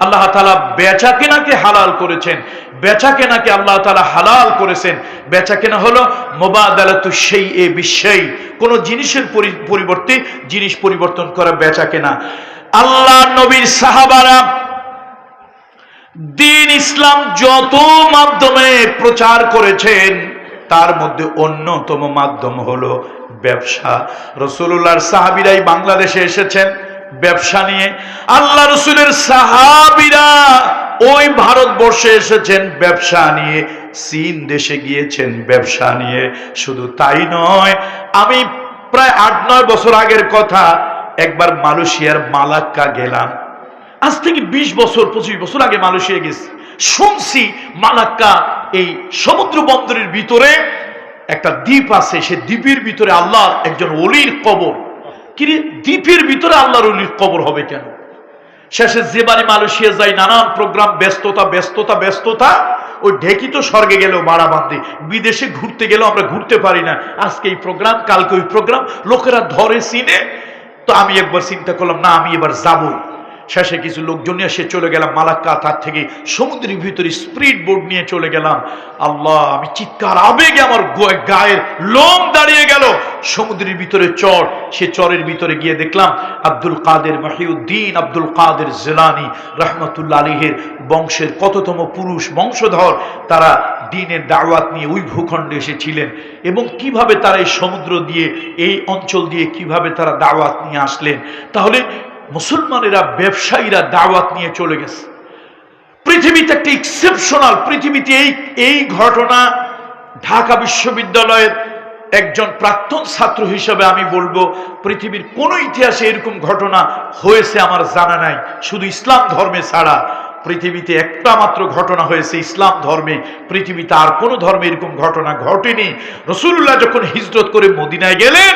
আল্লাহ বেচা কেনাকে হালাল করেছেন। বেচা কেনাকে আল্লাহ তাআলা হালাল করেছেন। বেচা কেনা হলো শাইএ বিশাই। কোন জিনিসের পরিবর্তে জিনিস পরিবর্তন করা বেচা কেনা। আল্লাহ নবীর সাহাবারা দিন ইসলাম যত মাধ্যমে প্রচার করেছেন, তার মধ্যে অন্যতম মাধ্যম হলো ব্যবসা। রসুল্লাহর সাহাবিরাই বাংলাদেশে এসেছেন ব্যবসা নিয়ে। আল্লাহ রসুলের সাহাবিরা ওই ভারতবর্ষে এসেছেন ব্যবসা নিয়ে। চীন দেশে গিয়েছেন ব্যবসা নিয়ে। শুধু তাই নয়, আমি প্রায় আট, নয় বছর আগের কথা, একবার মালয়েশিয়ার মালাক্কা গেলাম। আজ থেকে ২০ বছর, পঁচিশ বছর আগে মালয়েশিয়া গেছি। শুনছি মালাক্কা এই সমুদ্র বন্দরের ভিতরে একটা দ্বীপ আছে, সে দ্বীপের ভিতরে আল্লাহর একজন অলির কবর। কিরে দ্বীপের ভিতরে আল্লাহর অলির কবর হবে কেন? শেষে যে বাড়ি মালয়েশিয়া যাই নানান প্রোগ্রাম, ব্যস্ততা ব্যস্ততা ব্যস্ততা, ওই ঢেকি তো স্বর্গে গেলেও বাড়া বাঁধে। বিদেশে ঘুরতে গেলেও আমরা ঘুরতে পারি না। আজকে এই প্রোগ্রাম, কালকে ওই প্রোগ্রাম, লোকেরা ধরে সিনে তো আমি একবার চিন্তা করলাম, না, আমি এবার যাবই। শেষে কিছু লোকজন নিয়ে সে চলে গেলাম মালাক্কা তার থেকে। সমুদ্রের ভিতরে স্পিড বোর্ড নিয়ে চলে গেলাম। আল্লাহ, আমি চিৎকার আবেগে আমার গায়ের লোম দাঁড়িয়ে গেল। সমুদ্রের ভিতরে চর, সে চরের ভিতরে গিয়ে দেখলাম আব্দুল কাদের মাহিউদ্দিন আব্দুল কাদের জেলানি রহমতুল্লা আলীহের বংশের কততম পুরুষ বংশধর। তারা দিনের দাওয়াত নিয়ে ওই ভূখণ্ডে এসেছিলেন এবং কীভাবে তারা এই সমুদ্র দিয়ে, এই অঞ্চল দিয়ে কীভাবে তারা দাওয়াত নিয়ে আসলেন। তাহলে মুসলমানেরা ব্যবসায়ীরা দাওয়াত নিয়ে চলে গেছে। পৃথিবীতে একটা এক্সেপশনাল পৃথিবীতে এই এই ঘটনা ঢাকা বিশ্ববিদ্যালয়ের একজন প্রাক্তন ছাত্র হিসেবে আমি বলব, পৃথিবীর কোন ইতিহাসে এরকম ঘটনা হয়েছে আমার জানা নাই। শুধু ইসলাম ধর্মে ছাড়া পৃথিবীতে একটা মাত্র ঘটনা হয়েছে ইসলাম ধর্মে। পৃথিবীতে আর কোনো ধর্মে এরকম ঘটনা ঘটেনি। রসুল্লাহ যখন হিজরত করে মদিনায় গেলেন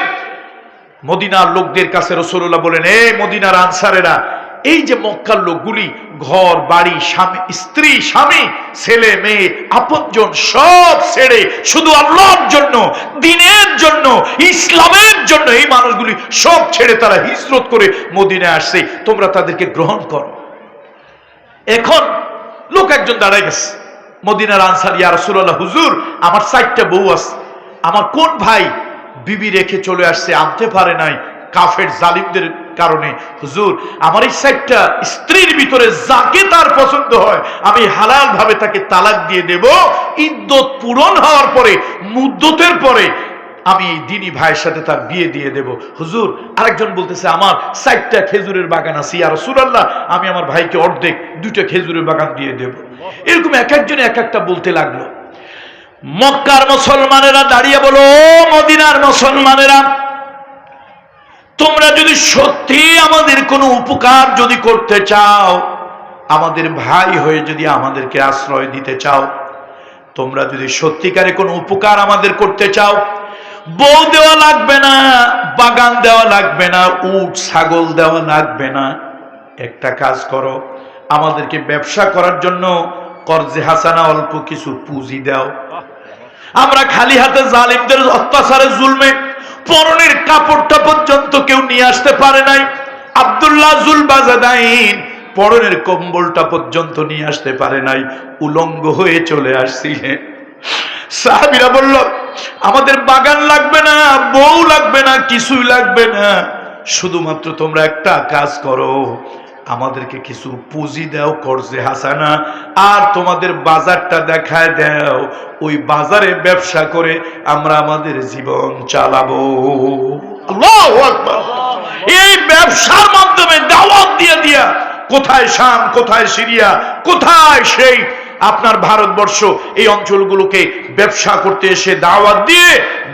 মদিনার লোকদের কাছে রসুল্লাহ বলেন, এ মদিনার আনসারেরা, এই যে মক্কার লোকগুলি, ঘর, বাড়ি, স্বামী, স্ত্রী, স্বামী, ছেলে, মেয়ে, আপনজন সব ছেড়ে শুধু আল্লাহর জন্য, দিনের জন্য, ইসলামের জন্য এই মানুষগুলি সব ছেড়ে তারা হিজরত করে মদিনায় আসছে। তোমরা তাদেরকে গ্রহণ করো। এখন লোক একজন দাঁড়ায় গেছে। মদিনার আনসার, ইয়া রাসূলুল্লাহ, হুজুর, আমার চারটা বউ আছে। আমার কোন ভাই বিবি রেখে চলে আসছে, আনতে পারে নাই কাফের জালিমদের কারণে। হুজুর, আমার এই সাইডটা স্ত্রীর ভিতরে যাকে তার পছন্দ হয়, আমি হালাল ভাবে তাকে তালাক দিয়ে দেব। ইদ্যত পূরণ হওয়ার পরে মুদ্দতের পরে আমি এই দিনী ভাইয়ের সাথে তার বিয়ে দিয়ে দেব। হুজুর, আরেকজন বলতেছে, আমার সাইডটা খেজুরের বাগান আছে আর সুরাল্লাহ আমি আমার ভাইকে অর্ধেক দুইটা খেজুরের বাগান দিয়ে দেব। এরকম এক একজন এক একটা বলতে লাগল। মক্কার মুসলমানেরা দাঁড়িয়ে বলো মদিনার মুসলমানেরা, তোমরা যদি সত্যি আমাদের কোনো উপকার যদি করতে চাও, আমাদের ভাই হয়ে যদি আমাদেরকে আশ্রয় দিতে চাও, তোমরা যদি সত্যিকারে কোনো উপকার আমাদের করতে চাও, বউ দেওয়া লাগবে না, বাগান দেওয়া লাগবে না, উট, ছাগল দেওয়া লাগবে না। একটা কাজ করো, আমাদেরকে ব্যবসা করার জন্য কর্জে হাসানা অল্প কিছু পুঁজি দাও। আমরা খালি হাতে জালিমদের অত্যাচারে জুলমে, পরনের কাপড়টা পর্যন্ত কেউ নিয়ে আসতে পারে নাই। আব্দুল্লাহ জুল বাজাদাইন পরনের কম্বলটা পর্যন্ত নিয়ে আসতে পারে নাই। উলঙ্গ হয়ে চলে আসছিলেন সাহাবিরা বলল, আমাদের বাগান লাগবে না, বউ লাগবে না, কিছুই লাগবে না। শুধুমাত্র তোমরা একটা কাজ করো আমাদেরকে কিছু পুঁজি দাও, করজে হাসানা। আর তোমাদের বাজারটা দেখায় দাও। ওই বাজারে ব্যবসা করে আমরা আমাদের জীবন চালাবো। এই ব্যবসার মাধ্যমে দাওয়াত দিয়ে দিয়া, কোথায় শাম, কোথায় সিরিয়া, কোথায় সেই আপনার ভারতবর্ষ, এই অঞ্চলগুলোকে ব্যবসা করতে এসে দাওয়াত দিয়ে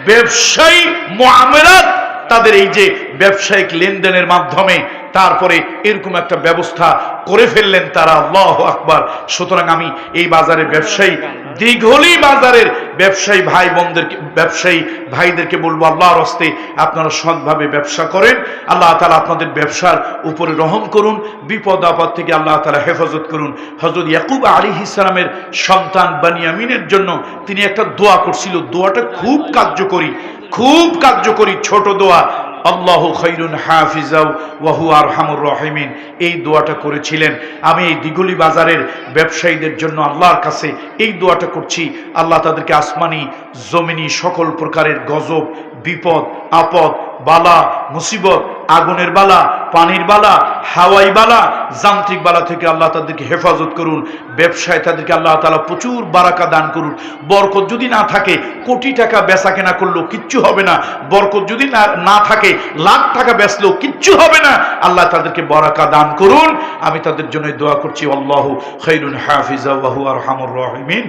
ব্যবসায়ী মোয়ামেরাত তাদের এই যে ব্যবসায়িক লেনদেনের মাধ্যমে তারপরে এরকম একটা ব্যবস্থা করে ফেললেন তারা, আল্লাহ আকবার। সুতরাং আমি এই বাজারের ব্যবসায়ী দীঘলি বাজারের ব্যবসায়ী ভাই বোনদেরকে ব্যবসায়ী ভাইদেরকে বলব, আল্লাহর হস্তে আপনারা সৎভাবে ব্যবসা করেন। আল্লাহ তালা আপনাদের ব্যবসার উপরে রহম করুন, বিপদ আপদ থেকে আল্লাহ তালা হেফাজত করুন। হজরত ইয়াকুব আলী ইসলামের সন্তান বানিয়ামিনের জন্য তিনি একটা দোয়া করছিল। দোয়াটা খুব কার্যকরী। খুব কার্যকরী ছোট দোয়া। আল্লাহ খৈরুন হাফিজাউ ওয়াহু আরহামুর রহিমিন। এই দোয়াটা করেছিলেন। আমি এই দিগুলি বাজারের ব্যবসায়ীদের জন্য আল্লাহর কাছে এই দোয়াটা করছি। আল্লাহ তাদেরকে আসমানি, জমিনি সকল প্রকারের গজব, বিপদ, আপদ বালা, মুসিবত, আগুনের বালা, পানির বালা, হাওয়াই বালা, যান্ত্রিক বালা থেকে আল্লাহ তাদেরকে হেফাজত করুন, ব্যবসায় তাদেরকে আল্লাহ তালা প্রচুর বারাকা দান করুন। বরকত যদি না থাকে, কোটি টাকা বেচা কেনা করলেও কিচ্ছু হবে না। বরকত যদি না থাকে, লাখ টাকা বেচলেও কিচ্ছু হবে না। আল্লাহ তাদেরকে বরাকা দান করুন। আমি তাদের জন্য দোয়া করছি। আল্লাহ খৈরুন হাফিজা আর হামুর রহিমিন।